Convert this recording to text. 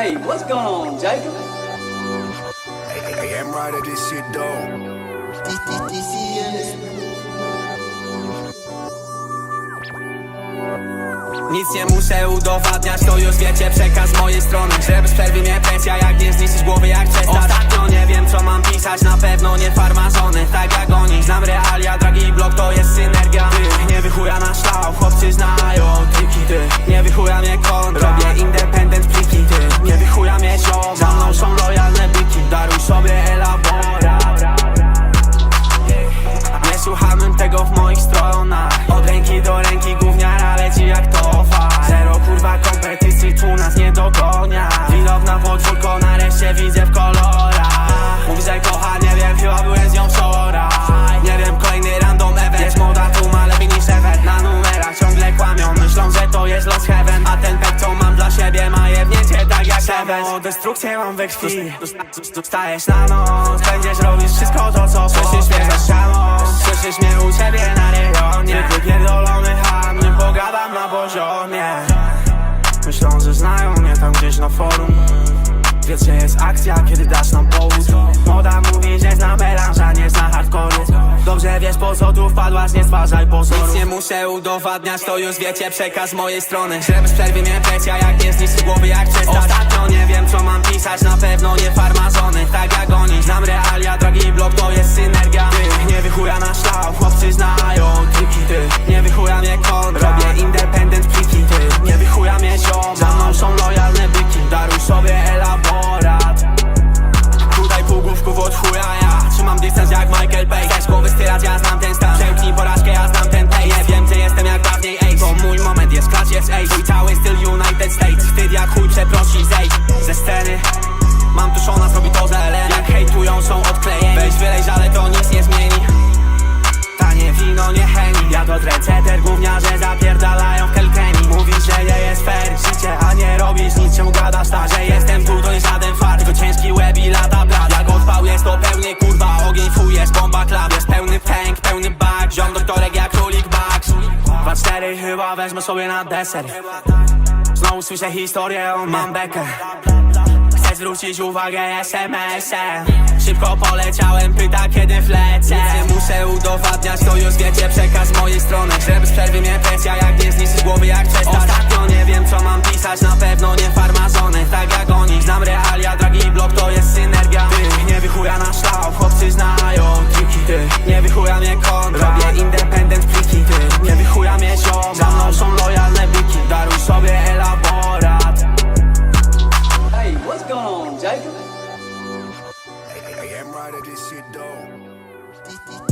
Hey, what's going on, Jacob? Hey, hey, hey, I'm right at this shit, dog. Nic nie muszę udowadniać, to już wiecie przekaz z mojej strony Żeby z przerwy mnie presja, jak nie zniszczyć głowy jak przestać Ostatnio nie wiem co mam pisać, na pewno nie farmazony Tak jak oni, znam realia, w moich stronach. Od ręki do ręki gówniara leci jak tofa. Zero kurwa kompetycji tu nas nie dogonia Widowna podwórko nareszcie widzę w kolorach. Mówi, że kocha, nie wiem, chyba byłem z nią wczoraj Nie wiem, kolejny random event. Jest moda tu ma lepiej niż event Na numerach ciągle kłamią Myślą, że to jest los heaven. A ten pek co mam dla siebie ma jebnięcie tak jak Seven O destrukcję mam we krwi. Dostajesz na noc. Będziesz robić wszystko to co Słyszysz mnie Myślą, że znają mnie tam gdzieś na forum. Wiesz, że jest akcja, kiedy dasz nam powód. Moda mówi, że zna melanża, nie zna hardcore'u. Dobrze wiesz po co tu wpadłaś, nie stwarzaj pozoru. Nic nie muszę udowadniać, to już wiecie przekaz z mojej strony. Żeby z przerwy mnie presja, jak nie zniszczyć głowy jak przestać. Ostatnio nie wiem sceny Mam tuszona, zrobi to za Elena Jak hejtują, są odklejeni. Weź wylejś, ale to nic nie zmieni. Tanie wino, nie heni Ja to trendsetter, gówniarze zapierdalają w Kelkeni. Mówisz, że nie jest fair. Życie, a nie robisz nic. Czemu gadasz tak, że jestem tu, to nie żaden fart. Tylko ciężki łeb i lata blat. Jak odpał jest to pełny kurwa Ogień. Fujesz, bomba klap Jest pełny tank, pełny bag Ziom doktorek jak królik Dwa cztery chyba wezmę sobie na deser. Znowu słyszę historię o mam bekę Chcę zwrócić uwagę SMS-em Szybko poleciałem, pyta kiedy wlecę. Nic muszę udowadniać, to już wiecie przekaz mojej strony. Żeby z przerwy mnie presja, jak nie zniszczyć głowy jak przestać. Ostatnio nie wiem co going on, Jacob? Hey, hey, hey, I'm right at this shit, dog.